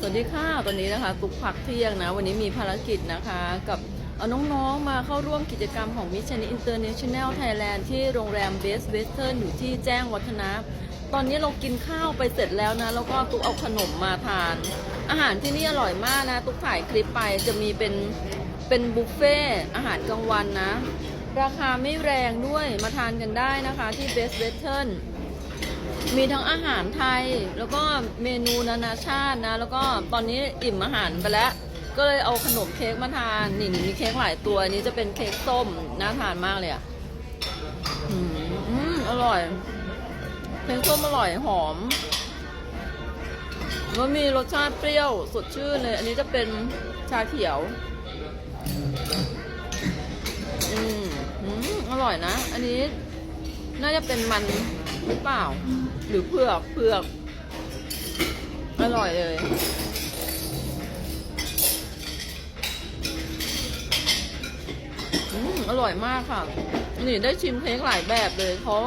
สวัสดีค่ะตอนนี้นะคะกุ๊กพักเที่ยงนะ วันนี้มีภารกิจนะคะกับเอาน้องๆมาเข้าร่วมกิจกรรมของมิชชันอินเตอร์เนชั่นแนลไทยแลนด์ที่โรงแรมเบสเวสเทิร์นอยู่ที่แจ้งวัฒนะ ตอนนี้เรากินข้าวไปเสร็จแล้วนะ แล้วก็ตุ๊กเอาขนมมาทาน อาหารที่นี่อร่อยมากนะ ตุ๊กถ่ายคลิปไปจะมีเป็นเป็นบุฟเฟ่อาหารกลางวันนะ ราคาไม่แรงด้วยมาทานกันได้นะคะที่เบสเวสเทิร์น มีทั้งอาหารไทยแล้วก็เมนูนานาชาตินะ แล้วก็ตอนนี้อิ่มอาหารไปแล้ว ก็เลยเอาขนมเค้กมาทานนี่นี่มีเค้กหลายตัวอันนี้จะเป็นเค้กส้มน่าทานมากเลยอะอืมอร่อยเค้กส้มอร่อยหอมแล้วมีรสชาติเปรี้ยวสดชื่นเลย อันนี้จะเป็นชาเขียว อืมอร่อยนะ อันนี้น่าจะเป็นมัน หรือเปล่า หรือเผือกเผือก อร่อยเลย อืมอร่อยมากค่ะ นี่ได้ชิมเค้กหลายแบบเลยเพราะ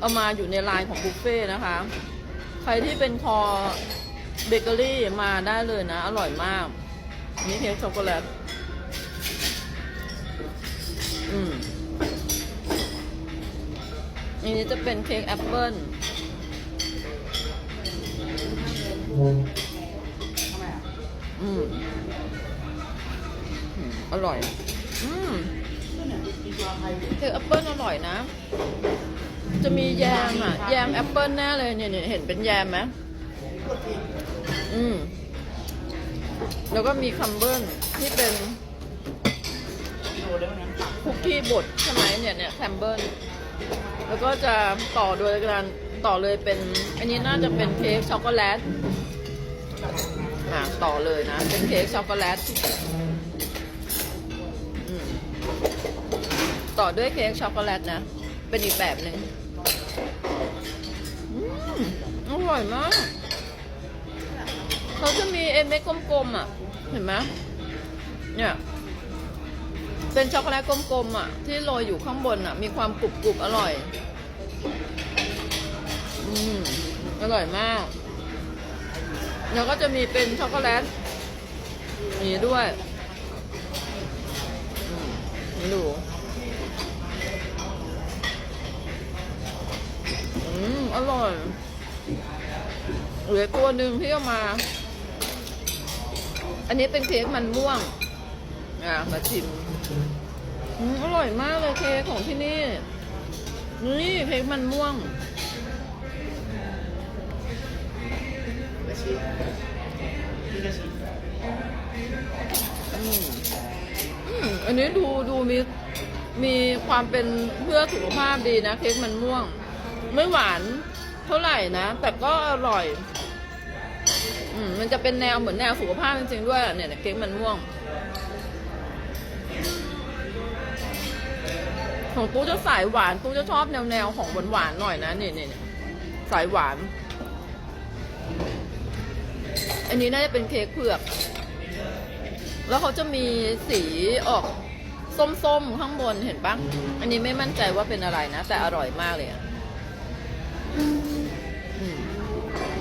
เอามาอยู่ในไลน์ของบุฟเฟ่ต์นะคะ ใครที่เป็นคอเบเกอรี่มาได้เลยนะ อร่อยมาก นี่เค้กช็อกโกแลต อืม อันนี้จะเป็นเค้กแอปเปิ้ลอืมอร่อย อืมเค้กแอปเปิ้ลอร่อยนะ จะมีแยมอะ แยมแอปเปิ้ลแน่เลยเนี่ยเนี่ยเห็นเป็นแยมไหมอืม แล้วก็มีคัมเบิลที่เป็นคุกกี้บดใช่ไหมเนี่ยเนี่ยแคมเบิล แล้วก็จะต่อโดยการต่อเลยเป็น อันนี้น่าจะเป็นเค้กช็อกโกแลตอะต่อเลยนะ เป็นเค้กช็อกโกแลตต่อด้วยเค้กช็อกโกแลตนะ เป็นอีกแบบหนึ่งอืมอร่อยมาก เขาจะมีเอ็นเม็ดกลมๆอะ เห็นไหมเนี่ย เป็นช็อกโกแลตกลมๆอะ ที่โรยอยู่ข้างบนอะ มีความกรุบๆอร่อย อืมอร่อยมาก แล้วก็จะมีเป็นช็อกโกแลตนี่ด้วยอืมนี่ดูอืมอร่อยเหลือตัวหนึ่งที่เอามา อันนี้เป็นเค้กมันม่วง อะ มาชิม อืมอร่อยมากเลยเค้กของที่นี่ นี่เค้กมันม่วงอืมอืมอันนี้ดูดูมีมีความเป็นเพื่อสุขภาพดีนะ เค้กมันม่วง ไม่หวานเท่าไหร่นะ แต่ก็อร่อย อืมมันจะเป็นแนวเหมือนแนวสุขภาพจริงๆด้วยอะเนี่ยเค้กมันม่วง ของกูจะสายหวานกูจะชอบแนวแนวของหวานหวานหน่อยนะเนี่นี่นี่ยสายหวาน อันนี้น่าจะเป็นเค้กเผือก แล้วเขาจะมีสีออกส้มๆข้างบนเห็นปะอันนี้ไม่มั่นใจว่าเป็นอะไรนะ แต่อร่อยมากเลยอะ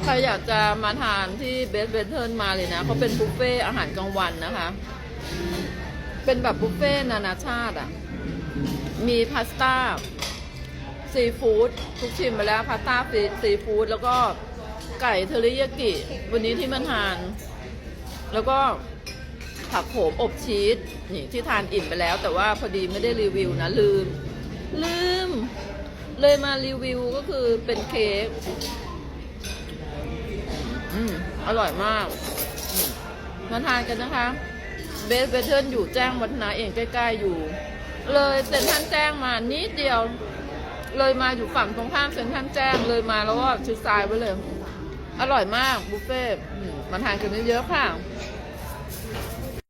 ใครอยากจะมาทานที่เบสเบเทิร์นมาเลยนะเขาเป็นบุฟเฟ่อาหารกลางวันนะคะ เป็นแบบบุฟเฟ่นานาชาติอะ มีพาสต้าซีฟู้ดทุกชิมไปแล้วพาสต้าซีฟู้ดแล้วก็ไก่เทอริยากิ วันนี้ที่มาทาน แล้วก็ผักโขมอบชีสนี่ที่ทานอิ่มไปแล้ว แต่ว่าพอดีไม่ได้รีวิวนะลืม ลืม เลยมารีวิวก็คือเป็นเค้กอืมอร่อยมาก มาทานกันนะคะเบสเบเทิร์อยู่แจ้งวัฒนาเองใกล้ ๆ อยู่ เลยเซ็นทรันแจ้งมานิดเดียว เลยมาอยู่ฝั่งตรงข้ามเซ็นทรันแจ้งเลยมาแล้วก็ชิดซ้ายไปเลย อร่อยมากบุฟเฟ่ต์อืมมาทานกันเยอะๆค่ะ